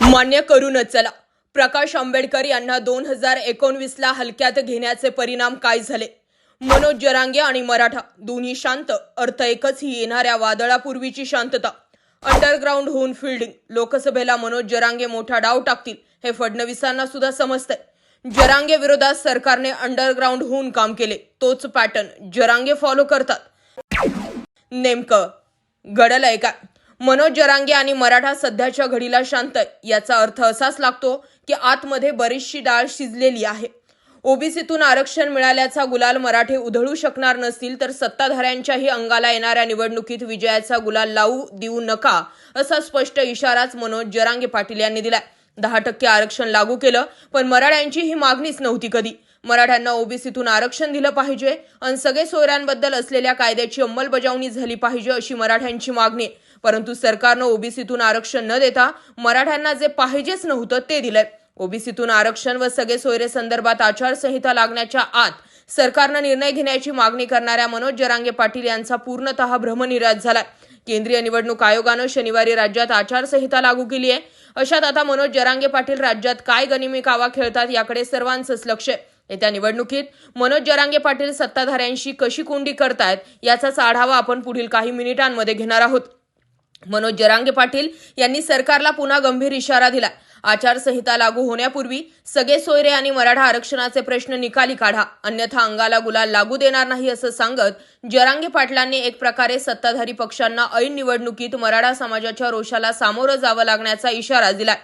मान्य करूनच चला. प्रकाश आंबेडकर यांना दोन हजार एकोणवीसला हलक्यात घेण्याचे परिणाम काय झाले? मनोज जरांगे आणि मराठा दोन्ही शांत अर्थ एकच ही येणाऱ्या वादळापूर्वीची शांतता. अंडरग्राऊंड होऊन फिल्डिंग लोकसभेला मनोज जरांगे मोठा डाव टाकतील हे फडणवीसांना सुद्धा समजतंय. जरांगे विरोधात सरकारने अंडरग्राऊंड होऊन काम केले तोच पॅटर्न जरांगे फॉलो करतात. नेमकं घडलंय का मनोज जरांगे आणि मराठा सध्याच्या घडीला शांत आहे. याचा अर्थ असाच लागतो की आतमध्ये बरीचशी डाळ शिजलेली आहे. ओबीसीतून आरक्षण मिळाल्याचा गुलाल मराठे उधळू शकणार नसतील तर सत्ताधाऱ्यांच्याही अंगाला येणाऱ्या निवडणुकीत विजयाचा गुलाल लावू देऊ नका असा स्पष्ट इशाराच मनोज जरांगे पाटील यांनी दिलाय. दहा टक्के आरक्षण लागू केलं पण मराठ्यांची ही मागणीच नव्हती कधी. मराठ्यांना ओबीसीतून आरक्षण दिलं पाहिजे आणि सगळे सोयऱ्यांबद्दल असलेल्या कायद्याची अंमलबजावणी झाली पाहिजे अशी मराठ्यांची मागणी आहे. परंतु सरकारनं ओबीसीतून आरक्षण न देता मराठ्यांना जे पाहिजेच नव्हतं ते दिलंय. ओबीसीतून आरक्षण व सगळे सोयरे संदर्भात आचारसंहिता लागण्याच्या आत सरकारनं निर्णय घेण्याची मागणी करणाऱ्या मनोज जरांगे पाटील यांचा पूर्णतः भ्रमनिराश झालाय. केंद्रीय निवडणूक आयोगानं शनिवारी राज्यात आचारसंहिता लागू केली आहे. अशात आता मनोज जरांगे पाटील राज्यात काय गनिमी कावा खेळतात याकडे सर्वांचंच लक्ष आहे. येत्या निवडणुकीत मनोज जरांगे पाटील सत्ताधाऱ्यांशी कशी कोंडी करतायत याचाच आढावा आपण पुढील काही मिनिटांमध्ये घेणार आहोत. मनोज जरांगे पाटील यांनी सरकारला पुन्हा गंभीर इशारा दिला. आचारसंहिता लागू होण्यापूर्वी सगळे सोयरे आणि मराठा आरक्षणाचे प्रश्न निकाली काढा. अन्यथा अंगाला गुलाल लागू देणार नाही असं सांगत जरांगे पाटलांनी एक प्रकारे सत्ताधारी पक्षांना ऐन निवडणुकीत मराठा समाजाच्या रोषाला सामोरं जावं लागण्याचा इशारा दिलाय.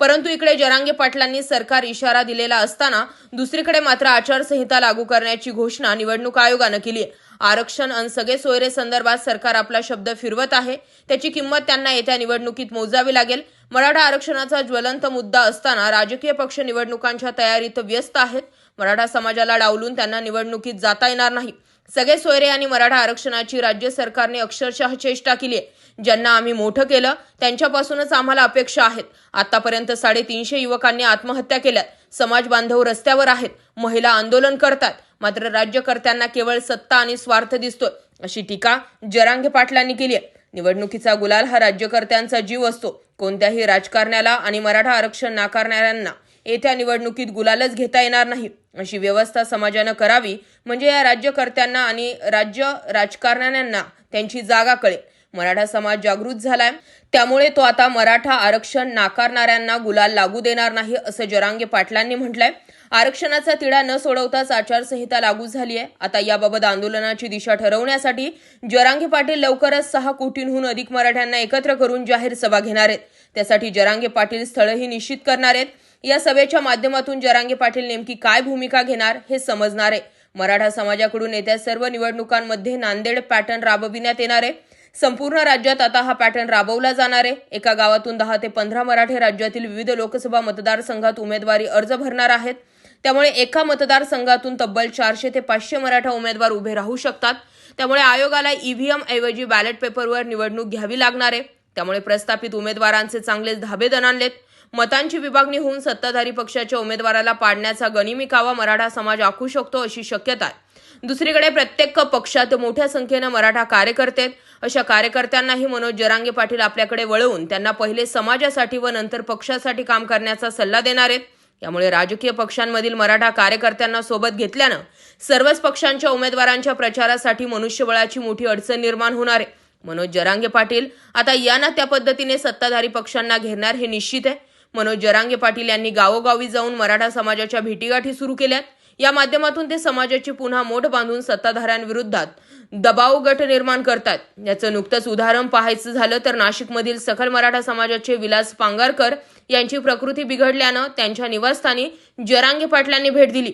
परंतु इकडे जरांगे पाटलांनी सरकार इशारा दिलेला असताना दुसरीकडे मात्र आचारसंहिता लागू करण्याची घोषणा निवडणूक आयोगानं केली आहे. आरक्षण आणि सगळे सोयरे संदर्भात सरकार आपला शब्द फिरवत आहे. त्याची किंमत त्यांना येत्या निवडणुकीत मोजावी लागेल. मराठा आरक्षणाचा ज्वलंत मुद्दा असताना राजकीय पक्ष निवडणुकांच्या तयारीत व्यस्त आहेत. मराठा समाजाला डावलून त्यांना निवडणुकीत जाता येणार नाही. सगळे सोयरे आणि मराठा आरक्षणाची राज्य सरकारने अक्षरशः चेष्टा केली आहे. ज्यांना आम्ही मोठं केलं त्यांच्यापासूनच आम्हाला अपेक्षा आहेत. आतापर्यंत साडेतीनशे युवकांनी आत्महत्या केल्यात. समाज बांधव रस्त्यावर आहेत. महिला आंदोलन करतात. मात्र राज्यकर्त्यांना केवळ सत्ता आणि स्वार्थ दिसतोय अशी टीका जरांगे पाटलांनी केली आहे. निवडणुकीचा गुलाल हा राज्यकर्त्यांचा जीव असतो. कोणत्याही राजकारण्याला आणि मराठा आरक्षण नाकारणाऱ्यांना येत्या निवडणुकीत गुलालच घेता येणार नाही. अशी व्यवस्था समाजानं करावी म्हणजे या राज्यकर्त्यांना आणि राज्य राजकारण्यांना त्यांची जागा कळेल. मराठा समाज जागृत झालाय. त्यामुळे तो आता मराठा आरक्षण नाकारणाऱ्यांना गुलाल लागू देणार नाही असं जरांगे पाटलांनी म्हटलंय. आरक्षणाचा तिढा न सोडवताच आचारसंहिता लागू झाली आहे आता याबाबत आंदोलनाची दिशा ठरवण्यासाठी जरांगे पाटील लवकरच सहा कोटींहून अधिक मराठ्यांना एकत्र करून जाहीर सभा घेणार आहेत. त्यासाठी जरांगे पाटील स्थळही निश्चित करणार आहेत. या सभेच्या माध्यमातून जरांगे पाटील नेमकी काय भूमिका घेणार हे समजणार आहे. मराठा समाजाकडून येत्या सर्व निवडणुकांमध्ये नांदेड पॅटर्न राबविण्यात येणार आहे. संपूर्ण राज्यात आता हा पॅटर्न राबवला जाणार आहे. एका गावातून दहा ते पंधरा मराठे राज्यातील विविध लोकसभा मतदारसंघात उमेदवारी अर्ज भरणार आहेत. त्यामुळे एका मतदारसंघातून तब्बल चारशे ते पाचशे मराठा उमेदवार उभे राहू शकतात. त्यामुळे आयोगाला ईव्हीएम ऐवजी बॅलेट पेपरवर निवडणूक घ्यावी लागणार आहे. त्यामुळे प्रस्थापित उमेदवारांचे चांगलेच धाबे दणानलेत मतांची विभागणी होऊन सत्ताधारी पक्षाच्या उमेदवाराला पाडण्याचा गनिमी कावा मराठा समाज आखू शकतो अशी शक्यता आहे. दुसरीकडे प्रत्येक पक्षात मोठ्या संख्येनं मराठा कार्यकर्ते आहेत. अशा कार्यकर्त्यांनाही मनोज जरांगे पाटील आपल्याकडे वळवून त्यांना पहिले समाजासाठी व नंतर पक्षासाठी काम करण्याचा सल्ला देणार आहेत. त्यामुळे राजकीय पक्षांमधील मराठा कार्यकर्त्यांना सोबत घेतल्यानं सर्वच पक्षांच्या उमेदवारांच्या प्रचारासाठी मनुष्यबळाची मोठी अडचण निर्माण होणार आहे. मनोज जरांगे पाटील आता या ना त्या पद्धतीने सत्ताधारी पक्षांना घेणार हे निश्चित आहे. मनोज जरांगे पाटील यांनी गावोगावी जाऊन मराठा समाजाच्या भेटीगाठी सुरू केल्यात. या माध्यमातून ते समाजाची पुन्हा मोठ बांधून सत्ताधाऱ्यांविरोधात दबाव गट निर्माण करतात. याचं नुकतंच उदाहरण पाहायचं झालं तर नाशिकमधील सकल मराठा समाजाचे विलास पांगारकर यांची प्रकृती बिघडल्यानं त्यांच्या निवासस्थानी जरांगे पाटलांनी भेट दिली.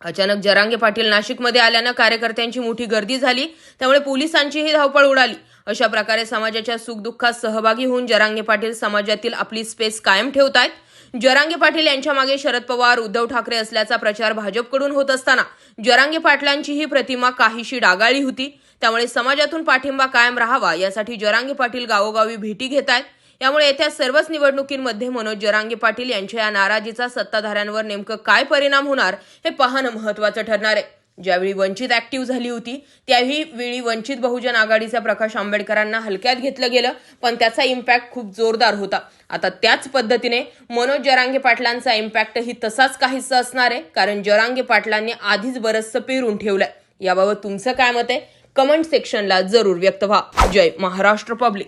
अचानक जरांगे पाटील नाशिकमध्ये आल्यानं कार्यकर्त्यांची मोठी गर्दी झाली. त्यामुळे पोलिसांचीही धावपळ उडाली. अशा प्रकारे समाजाच्या सुखदुःखात सहभागी होऊन जरांगे पाटील समाजातील आपली स्पेस कायम ठेवत आहेत जरांगे पाटील यांच्या मागे शरद पवार उद्धव ठाकरे असल्याचा प्रचार भाजपकडून होत असताना जरांगे पाटलांची ही प्रतिमा काहीशी डागाळली होती. त्यामुळे समाजातून पाठिंबा कायम राहावा यासाठी जरांगे पाटील गावोगावी भेटी घेत आहेत. यामुळे येत्या सर्वच निवडणुकींमध्ये मनोज जरांगे पाटील यांच्या या नाराजीचा सत्ताधाऱ्यांवर नेमकं काय परिणाम होणार हे पाहणं महत्वाचं ठरणार आहे. ज्यावेळी वंचित ऍक्टिव्ह झाली होती त्याही वेळी वंचित बहुजन आघाडीचा प्रकाश आंबेडकरांना हलक्यात घेतलं गेलं पण त्याचा इम्पॅक्ट खूप जोरदार होता. आता त्याच पद्धतीने मनोज जरांगे पाटलांचा इम्पॅक्टही तसाच काहीसा असणार आहे कारण जरांगे पाटलांनी आधीच बरंचसं पेरून ठेवलंय. याबाबत तुमचं काय मत आहे? कमेंट सेक्शनला जरूर व्यक्त व्हा. जय महाराष्ट्र पब्लिक